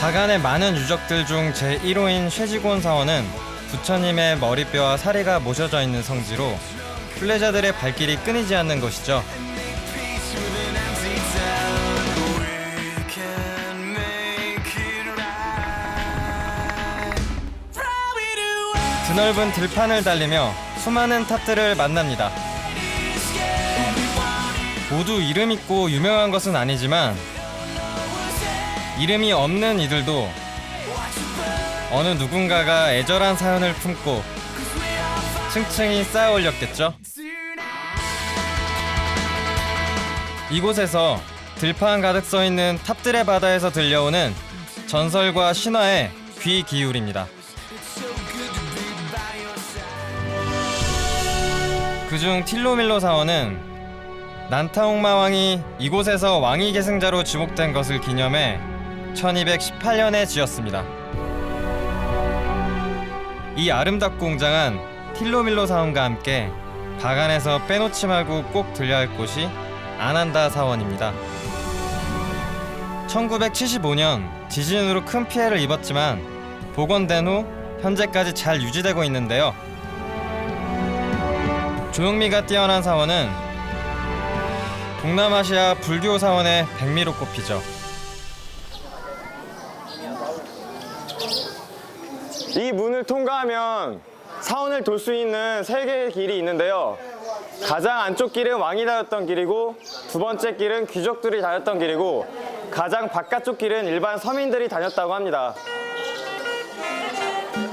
바간의 많은 유적들 중 제1호인 쇠지곤 사원은 부처님의 머리뼈와 사리가 모셔져 있는 성지로 순례자들의 발길이 끊이지 않는 것이죠. 드넓은 들판을 달리며 수많은 탑들을 만납니다. 모두 이름 있고 유명한 것은 아니지만 이름이 없는 이들도 어느 누군가가 애절한 사연을 품고 층층이 쌓아 올렸겠죠. 이곳에서 들판 가득 써 있는 탑들의 바다에서 들려오는 전설과 신화에 귀 기울입니다. 그중 틸로밀로 사원은 난타옥마 왕이 이곳에서 왕위 계승자로 지목된 것을 기념해 1218년에 지었습니다. 이 아름답고 웅장한 틸로밀로 사원과 함께 바간에서 빼놓지 말고 꼭 들려야 할 곳이 아난다 사원입니다. 1975년 지진으로 큰 피해를 입었지만 복원된 후 현재까지 잘 유지되고 있는데요. 조형미가 뛰어난 사원은 동남아시아 불교 사원의 백미로 꼽히죠. 이 문을 통과하면 사원을 돌 수 있는 세 개의 길이 있는데요. 가장 안쪽 길은 왕이 다녔던 길이고 두 번째 길은 귀족들이 다녔던 길이고 가장 바깥쪽 길은 일반 서민들이 다녔다고 합니다.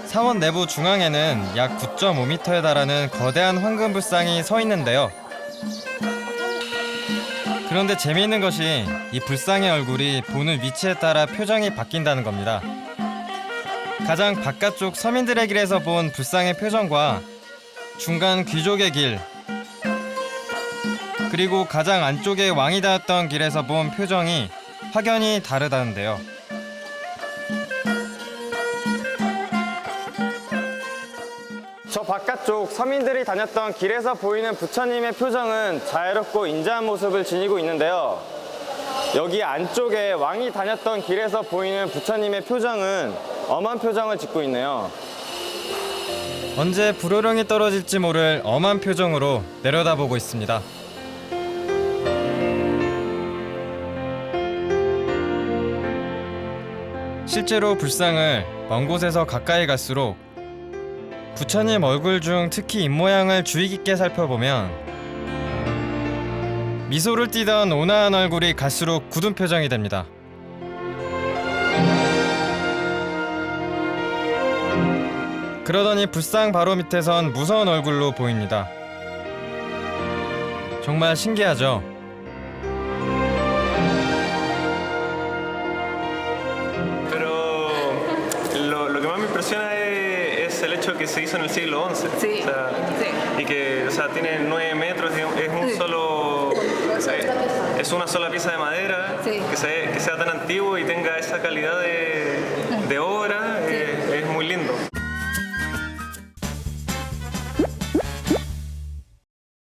사원 내부 중앙에는 약 9.5m에 달하는 거대한 황금 불상이 서 있는데요. 그런데 재미있는 것이 이 불상의 얼굴이 보는 위치에 따라 표정이 바뀐다는 겁니다. 가장 바깥쪽 서민들의 길에서 본 불상의 표정과 중간 귀족의 길 그리고 가장 안쪽에 왕이 닿았던 길에서 본 표정이 확연히 다르다는데요. 저 바깥쪽 서민들이 다녔던 길에서 보이는 부처님의 표정은 자유롭고 인자한 모습을 지니고 있는데요. 여기 안쪽에 왕이 다녔던 길에서 보이는 부처님의 표정은 엄한 표정을 짓고 있네요. 언제 불호령이 떨어질지 모를 엄한 표정으로 내려다보고 있습니다. 실제로 불상을 먼 곳에서 가까이 갈수록 부처님 얼굴 중 특히 입모양을 주의 깊게 살펴보면 미소를 띠던 온화한 얼굴이 갈수록 굳은 표정이 됩니다. 그러더니 불상 바로 밑에선 무서운 얼굴로 보입니다. 정말 신기하죠? Pero lo, lo que más me impresiona es, es el hecho de que se hizo en el siglo XI. Sí, O sea, sí. Y que o sea, tiene 9 metros, es un Sí. solo. Es una sola pieza de madera Sí. que, se- que sea tan antiguo y tenga esa calidad de,